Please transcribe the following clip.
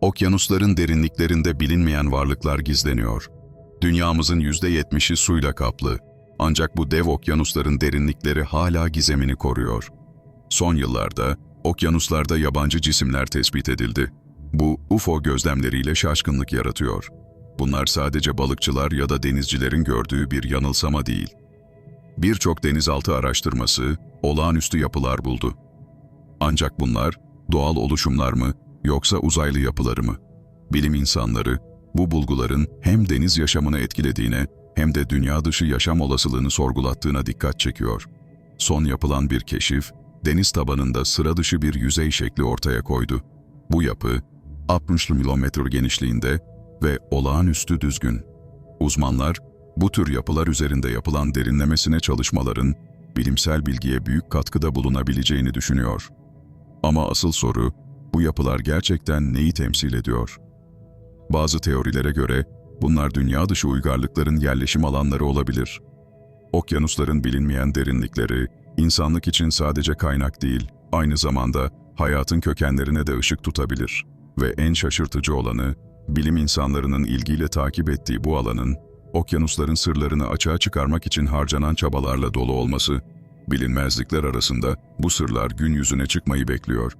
Okyanusların derinliklerinde bilinmeyen varlıklar gizleniyor. Dünyamızın %70'i suyla kaplı. Ancak bu dev okyanusların derinlikleri hala gizemini koruyor. Son yıllarda okyanuslarda yabancı cisimler tespit edildi. Bu UFO gözlemleriyle şaşkınlık yaratıyor. Bunlar sadece balıkçılar ya da denizcilerin gördüğü bir yanılsama değil. Birçok denizaltı araştırması olağanüstü yapılar buldu. Ancak bunlar doğal oluşumlar mı yoksa uzaylı yapıları mı? Bilim insanları bu bulguların hem deniz yaşamını etkilediğine hem de dünya dışı yaşam olasılığını sorgulattığına dikkat çekiyor. Son yapılan bir keşif, deniz tabanında sıra dışı bir yüzey şekli ortaya koydu. Bu yapı, 60 kilometre genişliğinde ve olağanüstü düzgün. Uzmanlar, bu tür yapılar üzerinde yapılan derinlemesine çalışmaların bilimsel bilgiye büyük katkıda bulunabileceğini düşünüyor. Ama asıl soru, bu yapılar gerçekten neyi temsil ediyor? Bazı teorilere göre bunlar dünya dışı uygarlıkların yerleşim alanları olabilir. Okyanusların bilinmeyen derinlikleri, insanlık için sadece kaynak değil, aynı zamanda hayatın kökenlerine de ışık tutabilir. Ve en şaşırtıcı olanı, bilim insanlarının ilgiyle takip ettiği bu alanın, okyanusların sırlarını açığa çıkarmak için harcanan çabalarla dolu olması, bilinmezlikler arasında bu sırlar gün yüzüne çıkmayı bekliyor.